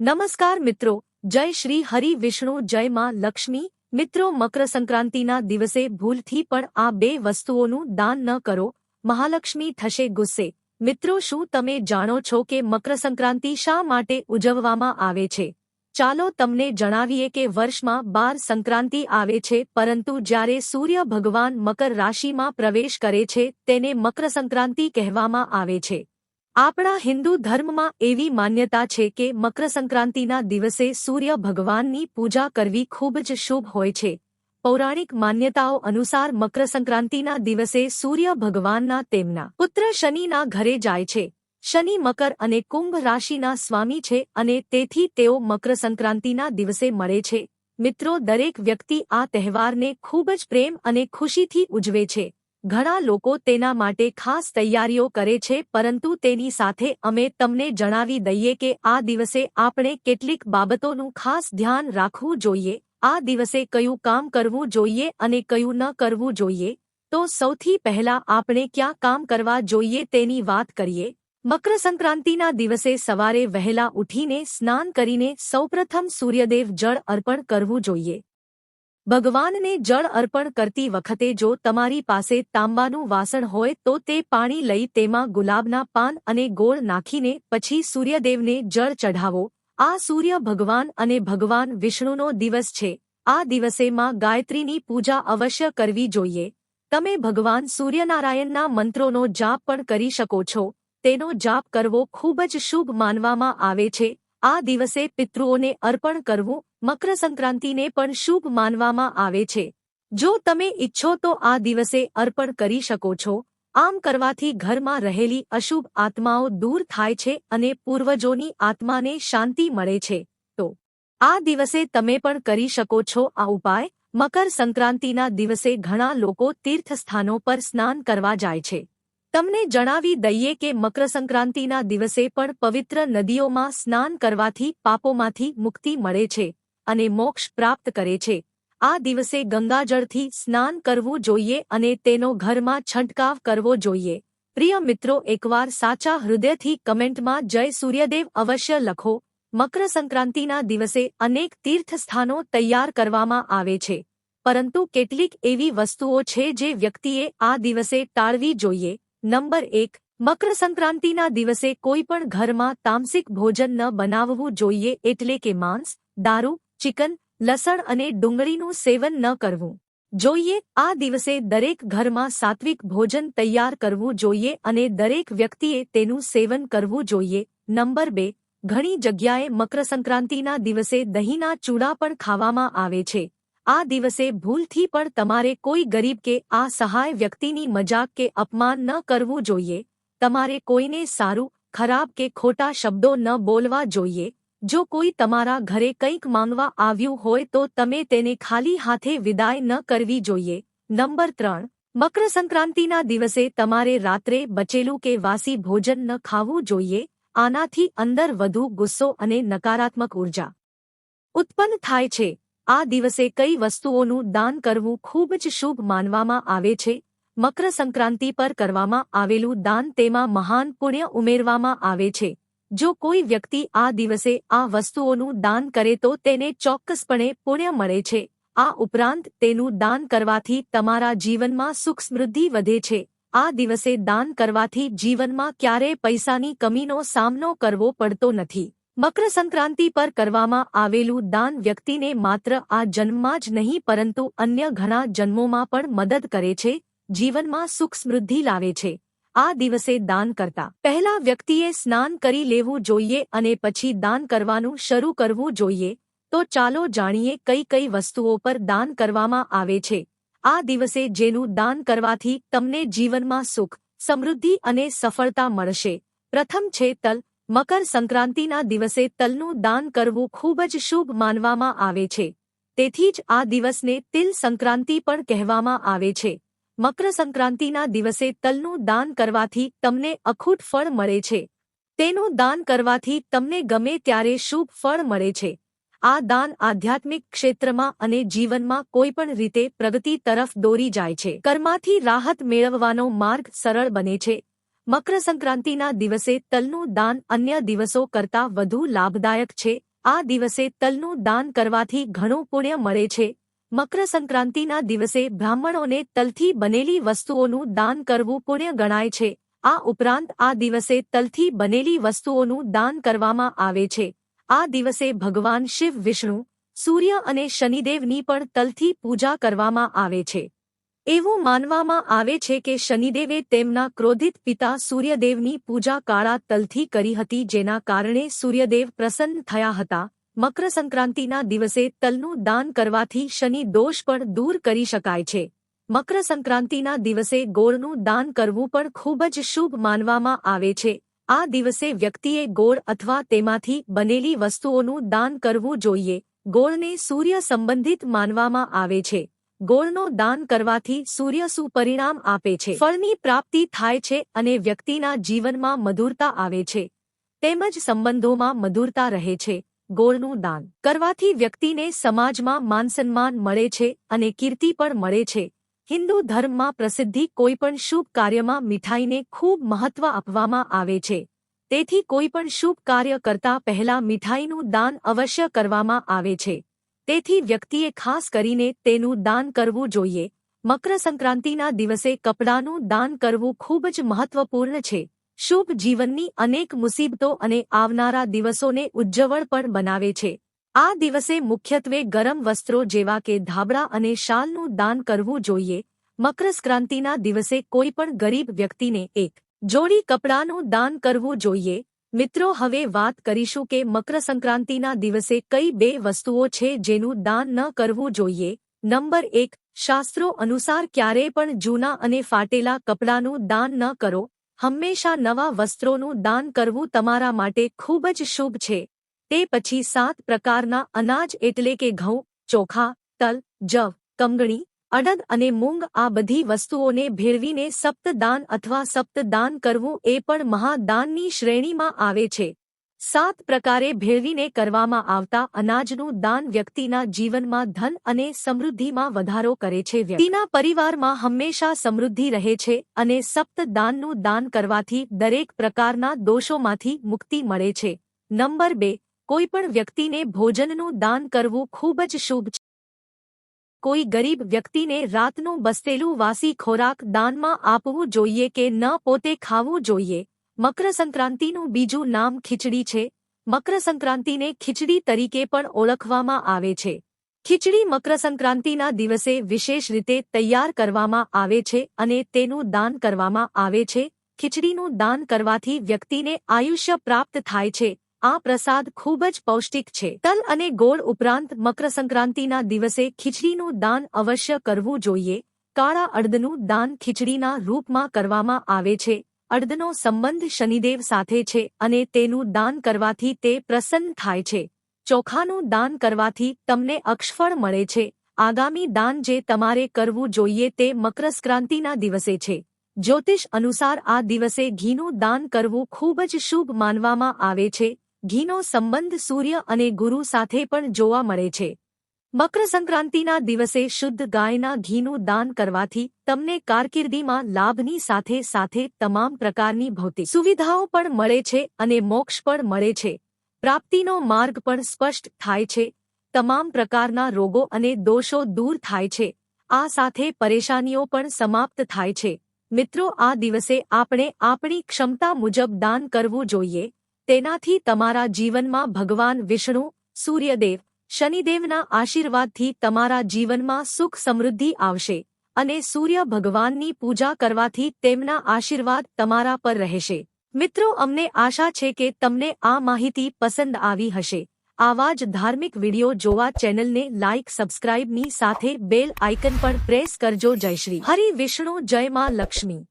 નમસ્કાર મિત્રો, જય શ્રી હરિ વિષ્ણુ, જય માં લક્ષ્મી. મિત્રો મકર સંક્રાંતિના દિવસે ભૂલથી પણ આ બે વસ્તુઓનું દાન ન કરો. મહાલક્ષ્મી થશે ગુસ્સે. મિત્રો, શું તમે જાણો છો કે મકર સંક્રાંતિ શા માટે ઉજવવામાં આવે છે? ચાલો તમને જણાવીએ કે વર્ષમાં બાર સંક્રાંતિ આવે છે, પરંતુ જ્યારે સૂર્ય ભગવાન મકર રાશિમાં પ્રવેશ કરે છે, તેને મકર સંક્રાંતિ કહેવામાં આવે છે. આપણા હિન્દુ ધર્મમાં એવી માન્યતા છે કે મકર સંક્રાંતિના દિવસે સૂર્ય ભગવાનની પૂજા કરવી ખૂબ જ શુભ હોય છે. પૌરાણિક માન્યતાઓ અનુસાર મકર સંક્રાંતિના દિવસે સૂર્ય ભગવાનના તેમના પુત્ર શનિના ઘરે જાય છે. શનિ મકર અને કુંભ રાશિના સ્વામી છે અને તેથી તેઓ મકર સંક્રાંતિના દિવસે મળે છે. મિત્રો, દરેક વ્યક્તિ આ તહેવારને ખૂબ જ પ્રેમ અને ખુશીથી ઉજવે છે. ઘણા લોકો તેના માટે ખાસ તૈયારીઓ કરે છે, પરંતુ તેની સાથે અમે તમને જણાવી દઈએ કે આ દિવસે આપણે કેટલીક બાબતોનું ખાસ ધ્યાન રાખવું જોઈએ. આ દિવસે કયું કામ કરવું જોઈએ અને કયું ન કરવું જોઈએ. તો સૌથી પહેલા આપણે ક્યાં કામ કરવા જોઈએ તેની વાત કરીએ. મકર સંક્રાંતિના દિવસે સવારે વહેલા ઉઠીને સ્નાન કરીને સૌપ્રથમ સૂર્યદેવ જળ અર્પણ કરવું જોઈએ. ભગવાનને જળ અર્પણ કરતી વખતે જો તમારી પાસે તાંબાનું વાસણ હોય તો તે પાણી લઈ તેમાં ગુલાબના પાન અને ગોળ નાખીને પછી સૂર્યદેવને જળ ચઢાવો. આ સૂર્ય ભગવાન અને ભગવાન વિષ્ણુનો દિવસ છે. આ દિવસે માં ગાયત્રીની પૂજા અવશ્ય કરવી જોઈએ. તમે ભગવાન સૂર્યનારાયણના મંત્રોનો જાપ પણ કરી શકો છો. તેનો જાપ કરવો ખૂબ જ શુભ માનવામાં આવે છે. આ દિવસે પિતૃઓને અર્પણ કરવું મકર સંક્રાંતિને પણ શુભ માનવામાં આવે છે. જો તમે ઈચ્છો તો આ દિવસે અર્પણ કરી શકો છો. આમ કરવાથી ઘરમાં રહેલી અશુભ આત્માઓ દૂર થાય છે અને પૂર્વજોની આત્માને શાંતિ મળે છે. તો, આ દિવસે તમે પણ કરી શકો છો આ ઉપાય. મકર સંક્રાંતિના દિવસે ઘણા લોકો તીર્થસ્થાનો પર સ્નાન કરવા જાય છે. તમને જણાવી દઈએ કે મકર સંક્રાંતિના દિવસે પણ પવિત્ર નદીઓમાં સ્નાન કરવાથી પાપોમાંથી મુક્તિ મળે છે અને મોક્ષ પ્રાપ્ત કરે છે. આ દિવસે ગંગાજળથી સ્નાન કરવું જોઈએ અને તેનો ઘરમાં છંટકાવ કરવો જોઈએ. પ્રિય મિત્રો, એકવાર સાચા હૃદયથી કમેન્ટમાં જય સૂર્યદેવ અવશ્ય લખો. મકર સંક્રાંતિના દિવસે અનેક તીર્થસ્થાનો તૈયાર કરવામાં આવે છે. પરંતુ કેટલીક એવી વસ્તુઓ છે જે વ્યક્તિએ આ દિવસે ટાળવી જોઈએ. નંબર એક મકર સંક્રાંતિના દિવસે કોઈ પણ ઘરમાં તામસિક ભોજન ન બનાવવું જોઈએ એટલે કે માંસ, દારૂ, ચિકન, લસણ અને ડુંગળીનું સેવન ન કરવું જોઈએ. આ દિવસે દરેક ઘરમાં સાત્વિક ભોજન તૈયાર કરવું જોઈએ અને દરેક વ્યક્તિએ તેનું સેવન કરવું જોઈએ. નંબર બે, ઘણી જગ્યાએ મકર સંક્રાંતિના દિવસે દહીંના ચૂડા પણ ખાવામાં આવે છે. આ દિવસે ભૂલથી પણ તમારે કોઈ ગરીબ કે આ સહાય વ્યક્તિની મજાક કે અપમાન ન કરવું જોઈએ. તમારે કોઈને સારું, ખરાબ કે ખોટા શબ્દો ન બોલવા જોઈએ. જો કોઈ તમારા ઘરે કંઈક માંગવા આવ્યું હોય તો તમે તેને ખાલી હાથે વિદાય ન કરવી જોઈએ. નંબર ત્રણ. મકર સંક્રાંતિના દિવસે તમારે રાત્રે બચેલું કે વાસી ભોજન ન ખાવું જોઈએ. આનાથી અંદર વધુ ગુસ્સો અને નકારાત્મક ઊર્જા ઉત્પન્ન થાય છે. આ દિવસે કઈ વસ્તુઓનું દાન કરવું ખૂબ જ શુભ માનવામાં આવે છે. મકર સંક્રાંતિ પર કરવામાં આવેલું દાન તેમાં મહાન પુણ્ય ઉમેરવામાં આવે છે. જો કોઈ વ્યક્તિ આ દિવસે આ વસ્તુઓનું દાન કરે તો તેને ચોક્કસપણે પુણ્ય મળે છે. આ ઉપરાંત તેનું દાન કરવાથી તમારા જીવનમાં સુખ સમૃદ્ધિ વધે છે. આ દિવસે દાન કરવાથી જીવનમાં ક્યારેય પૈસાની કમીનો સામનો કરવો પડતો નથી. મકર સંક્રાંતિ પર કરવામાં આવેલું દાન વ્યક્તિને માત્ર આ જન્મમાં જ નહીં, પરંતુ અન્ય ઘણા જન્મોમાં પણ મદદ કરે છે, જીવનમાં સુખ સમૃદ્ધિ લાવે છે. આ દિવસે દાન કરતા પહેલા વ્યક્તિએ સ્નાન કરી લેવું જોઈએ અને પછી દાન કરવાનું શરૂ કરવું જોઈએ. તો ચાલો જાણીએ કઈ કઈ વસ્તુઓ પર દાન કરવામાં આવે છે. આ દિવસે જેનું દાન કરવાથી તમને જીવનમાં સુખ, સમૃદ્ધિ અને સફળતા મળશે. પ્રથમ છે તલ. મકર સંક્રાંતિના દિવસે તલનું દાન કરવું ખૂબ જ શુભ માનવામાં આવે છે. તેથી જ આ દિવસને તિલ સંક્રાંતિ પણ કહેવામાં આવે છે. મકર સંક્રાંતિના દિવસે તલનું દાન કરવાથી તમને અખૂટ ફળ મળે છે. તેનું દાન કરવાથી તમને ગમે ત્યારે શુભ ફળ મળે છે. આ દાન આધ્યાત્મિક ક્ષેત્રમાં અને જીવનમાં કોઈપણ રીતે પ્રગતિ તરફ દોરી જાય છે. કર્માથી રાહત મેળવવાનો માર્ગ સરળ બને છે. મકર સંક્રાંતિના દિવસે તલનું દાન અન્ય દિવસો કરતાં વધુ લાભદાયક છે. આ દિવસે તલનું દાન કરવાથી ઘણું પુણ્ય મળે છે. મકર સંક્રાંતિના દિવસે બ્રાહ્મણોને તલથી બનેલી વસ્તુઓનું દાન કરવું પુણ્ય ગણાય છે. આ ઉપરાંત આ દિવસે તલથી બનેલી વસ્તુઓનું દાન કરવામાં આવે છે. આ દિવસે ભગવાન શિવ, વિષ્ણુ, સૂર્ય અને શનિદેવની પણ તલથી પૂજા કરવામાં આવે છે. એવું માનવામાં આવે છે કે શનિદેવે તેમના ક્રોધિત પિતા સૂર્યદેવની પૂજા કાળા તલથી કરી હતી જેના કારણે સૂર્યદેવ પ્રસન્ન થયા હતા. મકર સંક્રાંતિના દિવસે તલનું દાન કરવાથી શનિ દોષ પણ દૂર કરી શકાય છે. મકર સંક્રાંતિના દિવસે ગોળનું દાન કરવું પણ ખૂબ જ શુભ માનવામાં આવે છે. આ દિવસે વ્યક્તિએ ગોળ અથવા તેમાંથી બનેલી વસ્તુઓનું દાન કરવું જોઈએ. ગોળને સૂર્ય સંબંધિત માનવામાં આવે છે. ગોળનો દાન કરવાથી સૂર્ય સુપરિણામ આપે છે. ફળની પ્રાપ્તિ થાય છે અને વ્યક્તિના જીવનમાં મધુરતા આવે છે. તેમજ સંબંધોમાં મધુરતા રહે છે. ગોળનું દાન કરવાથી વ્યક્તિને સમાજમાં માનસન્માન મળે છે અને કીર્તિ પણ મળે છે. હિન્દુ ધર્મમાં પ્રસિદ્ધિ કોઈપણ શુભ કાર્યમાં મીઠાઈને ખૂબ મહત્વ આપવામાં આવે છે. તેથી કોઈ પણ શુભ કાર્ય કરતા પહેલા મીઠાઈનું દાન અવશ્ય કરવામાં આવે છે. તેથી વ્યક્તિએ ખાસ કરીને તેનું દાન કરવું જોઈએ. મકર સંક્રાંતિના દિવસે કપડાનું દાન કરવું ખૂબ જ મહત્વપૂર્ણ છે. શુભ જીવનની અનેક મુસીબતો અને આવનારા દિવસોને ઉજ્જવળ પણ બનાવે છે. આ દિવસે મુખ્યત્વે ગરમ વસ્ત્રો જેવા કે ધાબળા અને શાલનું દાન કરવું જોઈએ. મકર સંક્રાંતિના દિવસે કોઈ પણ ગરીબ વ્યક્તિને એક જોડી કપડાનું દાન કરવું જોઈએ. મિત્રો, હવે વાત કરીશું કે મકર સંક્રાંતિના દિવસે કઈ બે વસ્તુઓ છે જેનું દાન ન કરવું જોઈએ. નંબર એક, શાસ્ત્રો અનુસાર ક્યારેય પણ જૂના અને ફાટેલા કપડાનું દાન ન કરો. હંમેશા નવા વસ્ત્રોનું દાન કરવું તમારા માટે ખૂબ જ શુભ છે. તે પછી સાત પ્રકારના અનાજ એટલે કે ઘઉં, ચોખા, તલ, જવ કમગણી અડદ અને મૂંગ આ બધી વસ્તુઓને ભેળવીને સપ્તદાન અથવા સપ્તદાન કરવું એ પણ મહાદાનની શ્રેણીમાં આવે છે. સાત પ્રકારે ભેળવીને કરવામાં આવતા અનાજનું દાન વ્યક્તિના જીવનમાં ધન અને સમૃદ્ધિમાં વધારો કરે છે. વ્યક્તિના પરિવારમાં હંમેશા સમૃદ્ધિ રહે છે અને સપ્તદાનનું દાન કરવાથી દરેક પ્રકારના દોષોમાંથી મુક્તિ મળે છે. નંબર બે કોઈપણ વ્યક્તિને ભોજનનું દાન કરવું ખૂબ જ શુભ છે. કોઈ ગરીબ વ્યક્તિને રાતનું બસેલું વાસી ખોરાક દાનમાં આપવું જોઈએ કે ન પોતે ખાવું જોઈએ? મકર સંક્રાંતિનું બીજું નામ ખીચડી છે. મકર સંક્રાંતિને ખીચડી તરીકે પણ ઓળખવામાં આવે છે. ખીચડી મકર સંક્રાંતિના દિવસે વિશેષ રીતે તૈયાર કરવામાં આવે છે અને તેનું દાન કરવામાં આવે છે. ખીચડીનું દાન કરવાથી વ્યક્તિને આયુષ્ય પ્રાપ્ત થાય છે. આ પ્રસાદ ખૂબ જ પૌષ્ટિક છે. તલ અને ગોળ ઉપરાંત મકર સંક્રાંતિના દિવસે ખીચડીનું દાન અવશ્ય કરવું જોઈએ. કાળા અડદનું દાન ખીચડીના રૂપમાં કરવામાં આવે છે. અડદનો સંબંધ શનિદેવ સાથે છે અને તેનું દાન કરવાથી તે પ્રસન્ન થાય છે. ચોખાનું દાન કરવાથી તમને અક્ષફળ મળે છે. આગામી દાન જે તમારે કરવું જોઈએ તે મકરસંક્રાંતિના દિવસે છે. જ્યોતિષ અનુસાર આ દિવસે ઘીનું દાન કરવું ખૂબ જ શુભ માનવામાં આવે છે. ઘીનો સંબંધ સૂર્ય અને ગુરુ સાથે પણ જોવા મળે છે. મકર સંક્રાંતિના દિવસે શુદ્ધ ગાયના ઘીનું દાન કરવાથી તમને કારકિર્દીમાં લાભની સાથે સાથે તમામ પ્રકારની ભૌતિક સુવિધાઓ પણ મળે છે અને મોક્ષ પણ મળે છે. પ્રાપ્તિનો માર્ગ પણ સ્પષ્ટ થાય છે. તમામ પ્રકારના રોગો અને દોષો દૂર થાય છે. આ સાથે પરેશાનીઓ પણ સમાપ્ત થાય છે. મિત્રો, આ દિવસે આપણે આપણી ક્ષમતા મુજબ દાન કરવું જોઈએ. તેનાથી તમારા જીવનમાં ભગવાન વિષ્ણુ, સૂર્યદેવ, શનિદેવના આશીર્વાદથી તમારા જીવનમાં સુખ સમૃદ્ધિ આવશે અને સૂર્ય ભગવાનની પૂજા કરવાથી તેમના આશીર્વાદ તમારા પર રહેશે. મિત્રો, અમને આશા છે કે તમને આ માહિતી પસંદ આવી હશે. આવા જ ધાર્મિક વિડિયો જોવા ચેનલને લાઇક સબસ્ક્રાઇબની સાથે બેલ આઇકન પણ પ્રેસ કરજો. જય શ્રી હરિ વિષ્ણુ, જય માં લક્ષ્મી.